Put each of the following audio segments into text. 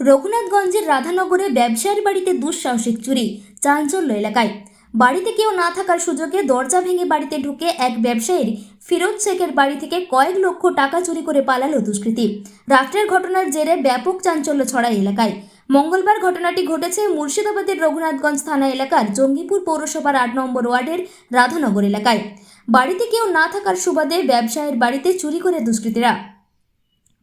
রঘুনাথগঞ্জের রাধানগরে ব্যবসায়ীর বাড়িতে দুঃসাহসিক চুরি, চাঞ্চল্য এলাকায়। বাড়িতে কেউ না থাকার সুযোগে দরজা ভেঙে বাড়িতে ঢুকে এক ব্যবসায়ীর ফিরোজ শেখের বাড়ি থেকে কয়েক লক্ষ টাকা চুরি করে পালালো দুষ্কৃতী। রাত্রের ঘটনার জেরে ব্যাপক চাঞ্চল্য ছড়ায় এলাকায়। মঙ্গলবার ঘটনাটি ঘটেছে মুর্শিদাবাদের রঘুনাথগঞ্জ থানা এলাকার জঙ্গিপুর পৌরসভার আট নম্বর ওয়ার্ডের রাধানগর এলাকায়। বাড়িতে কেউ না থাকার সুবাদে ব্যবসায়ীর বাড়িতে চুরি করে দুষ্কৃতীরা।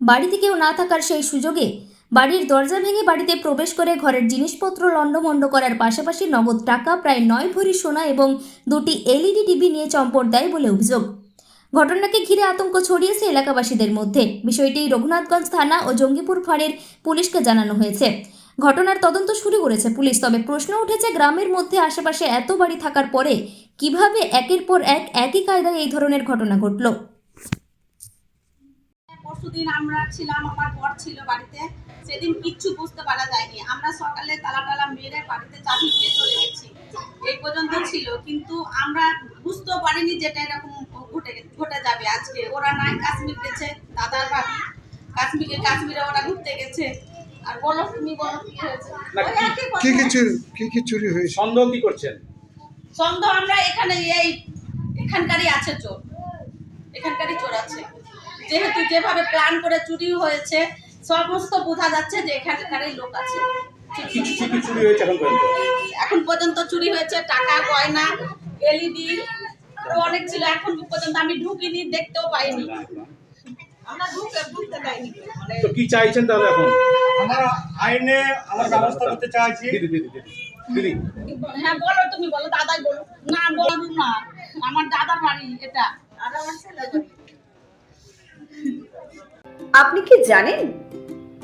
বাড়িতে কেউ না থাকার সেই সুযোগে বাড়ির দরজা ভেঙে বাড়িতে প্রবেশ করে ঘরের জিনিসপত্র লণ্ডভণ্ড করার পাশাপাশি নগদ টাকা, প্রায় নয় ভরি সোনা এবং দুটি এলইডি টিভি নিয়ে চম্পট দেয় বলে অভিযোগ। ঘটনাকে ঘিরে আতঙ্ক ছড়িয়েছে এলাকাবাসীদের মধ্যে। বিষয়টি রঘুনাথগঞ্জ থানা ও জঙ্গিপুর ফাঁড়ের পুলিশকে জানানো হয়েছে। ঘটনার তদন্ত শুরু করেছে পুলিশ, তবে প্রশ্ন উঠেছে গ্রামের মধ্যে আশেপাশে এত বাড়ি থাকার পরে কীভাবে একের পর এক একই কায়দায় এই ধরনের ঘটনা ঘটল? পরশুদিন আমরা ছিলাম, আমার বর ছিল বাড়িতে। সেদিন কিচ্ছু বুঝতে পারা যায়নি। আমরা সকালে তালা টালা মেরে বাড়িতে চাবি দিয়ে চলে গেছি। এই পর্যন্ত ছিল কিন্তু আমরা বুঝতেও পারিনি যেটা এরকম ঘটে ঘটে যাবে আজকে। ওরা নাই কাশ্মীর গেছে দাদার ভাবি কাশ্মীরে কাশ্মীরে ওরা ঘুরতে গেছে। আর বলো তুমি বলো কি হয়েছে? না, কি-। কি চুরি কি কি চুরি হয়েছে? সন্দেহ কি করছেন? সন্দেহ আমরা এখানে এই এখানকারই আছে চোর। এখানকারই চোর আছে। যেহেতু যেভাবে প্ল্যান করে চুরি হয়েছে সমস্ত বোঝা যাচ্ছে যে এখানকারই লোক আছে। এখন পর্যন্ত। চুরি হয়েছে টাকা গয়না এলইডি অনেক ছিল। এখন পর্যন্ত আমি ঢুকিনি দেখতেও পাইনি। আমরা ঢুকে ঢুকতে পাইনি মানে তো কি চাইছেন তাহলে এখন? আমরা আইনে আমার ব্যবস্থা করতে চাইছি। দিদি দিদি দিদি দিদি। হ্যাঁ বলো তুমি বলো দাদাই বলো। না বলো না আমার দাদার বাড়ি এটা। আর আমার ছেলে আপনি কি জানেন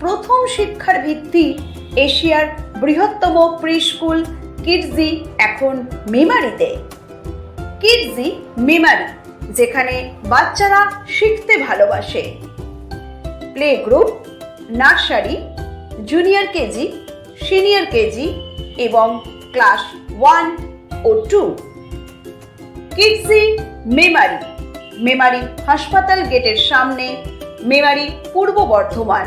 প্রথম শিক্ষার ভিত্তি এশিয়ার বৃহত্তম প্রি স্কুল কিডজি এখন মেমারিতে। কিডজি মেমারি, যেখানে বাচ্চারা শিখতে ভালোবাসে। Play group, nursery, junior KG, senior KG এবং ক্লাস ওয়ান ও টু। কিডসি মেমারি মেমারি হাসপাতাল গেটের সামনে, মেমারি পূর্ব বর্ধমান।